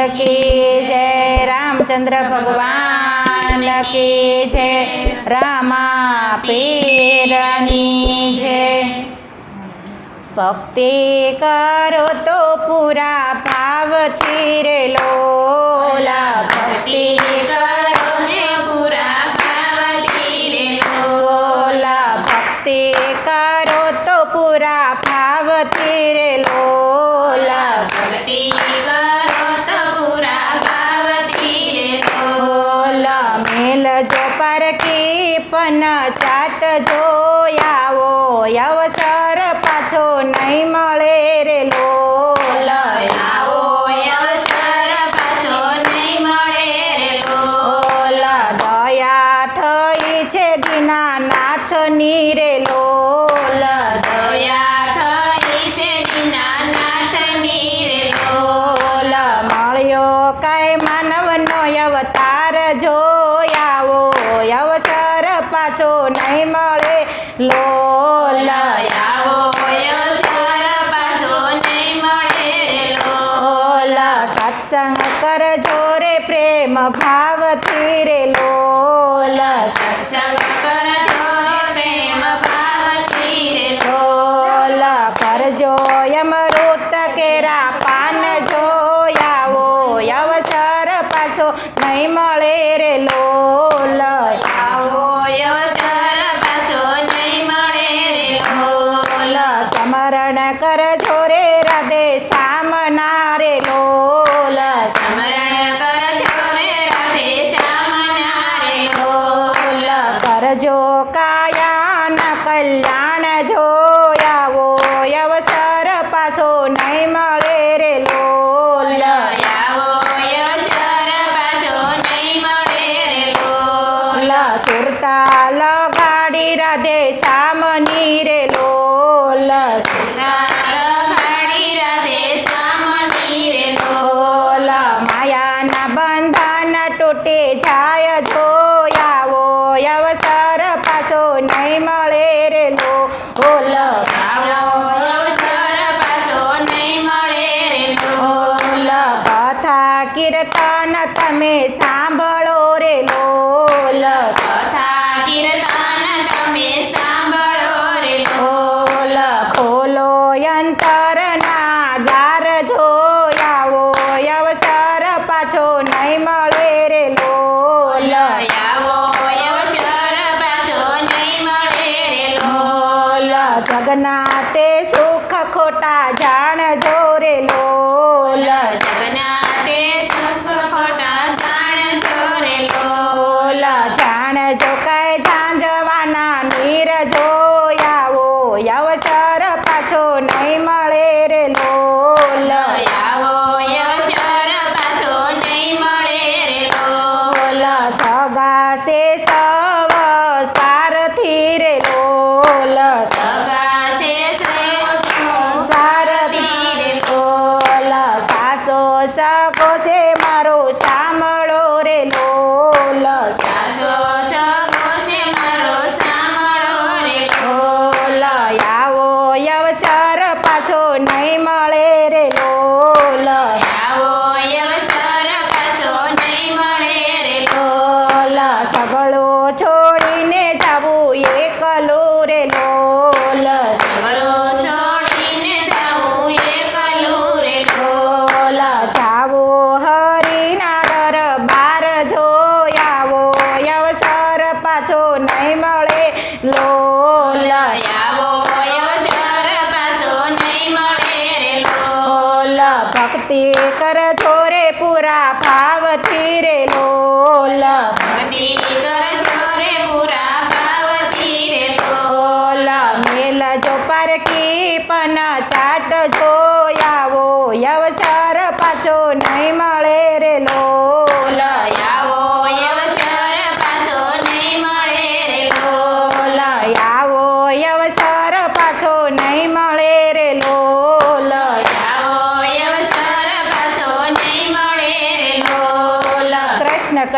લાલ કી જય રામચંદ્ર ભગવાન કી જય રામા પીરની જય ભક્તિ કરો તો પૂરા ભાવ રે લોલા ભક્તિ કરો પણ ચાટ જોયાવો અવસર પાછો નહીં પ્રેમ ભાવથી રે લોલ. સત્સંગ કરજો રે પ્રેમ ભાવથી રે લોલ. કરજો યમૃત કેરા પાન લોલ સુરતા લગાડી રાધે શ્યામની રે લોલ માયાના બંધન તૂટે જાય તો આવો અવસર પાછો નહીં મળે રે લોલ કથા કીર્તન તમે જગન્નાથે સુખ ખોટા જાણ જોરે લોલ. જગનાતે સુખ ખોટા જાણ જોરે લોલ. જાણજો કઈ ઝાંઝવાના નીર જોયાવો. અવસર પાછો નહીં મળે રે લોલ. આવો અવસર પાછો નહીં મળે રે લોલ. સગાસે સવ સારથી રે નહીં મળે રે ભક્તિ કરજો રે પૂરા ભાવથી રે લોલ. ભક્તિ કરજો રે પૂરા ભાવથી રે લોલ. મેલ જો પારકી પણ ચાટ જોયાવો અવસર પાછો નહીં મળે રે લોલ.